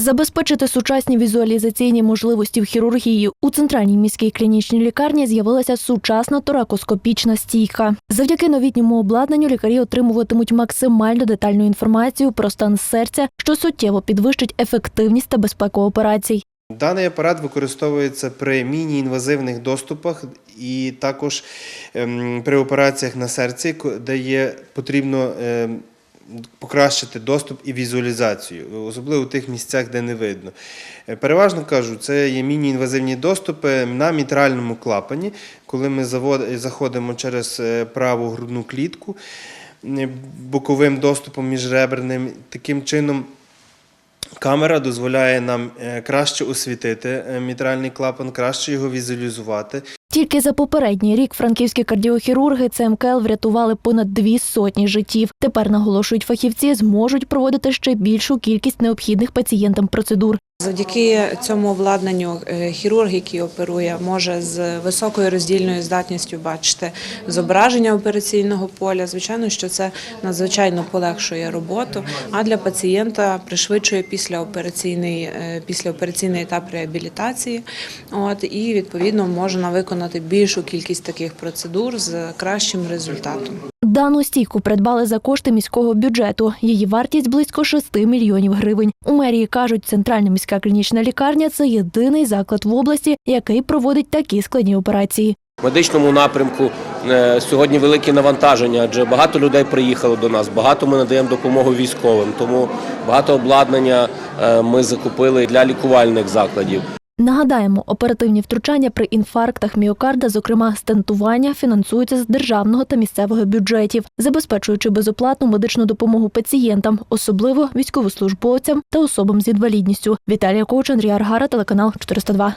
Забезпечити сучасні візуалізаційні можливості в хірургії у центральній міській клінічній лікарні з'явилася сучасна торакоскопічна стійка. Завдяки новітньому обладнанню лікарі отримуватимуть максимально детальну інформацію про стан серця, що суттєво підвищить ефективність та безпеку операцій. Даний апарат використовується при міні-інвазивних доступах і також ем, при операціях на серці, де є потрібно ем, покращити доступ і візуалізацію, особливо в тих місцях, де не видно. Е, Переважно кажу, це є міні-інвазивні доступи на мітральному клапані, коли ми заходимо через е, праву грудну клітку е, боковим доступом міжреберним. Таким чином Камера дозволяє нам краще освітити мітральний клапан, краще його візуалізувати. Тільки за попередній рік франківські кардіохірурги ЦМКЛ врятували понад дві сотні життів. Тепер наголошують фахівці, зможуть проводити ще більшу кількість необхідних пацієнтам процедур. Завдяки цьому обладнанню е, хірург, який оперує, може з високою роздільною здатністю бачити зображення операційного поля. Звичайно, що це надзвичайно полегшує роботу, а для пацієнта пришвидшує післяопераційний, е, післяопераційний етап реабілітації. От і відповідно можна виконати більшу кількість таких процедур з кращим результатом. Дану стійку придбали за кошти міського бюджету. Її вартість близько 6 мільйонів гривень. У мерії кажуть, центральна міська клінічна лікарня це єдиний заклад в області, який проводить такі складні операції. В медичному напрямку е, сьогодні великі навантаження, адже багато людей приїхало до нас, багато ми надаємо допомогу військовим, тому багато обладнання е, ми закупили для лікувальних закладів. Нагадаємо, оперативні втручання при інфарктах міокарда, зокрема стентування, фінансуються з державного та місцевого бюджетів, забезпечуючи безоплатну медичну допомогу пацієнтам, особливо військовослужбовцям та особам з інвалідністю. Віталія Коуч, Андрій Аргара, телеканал 402.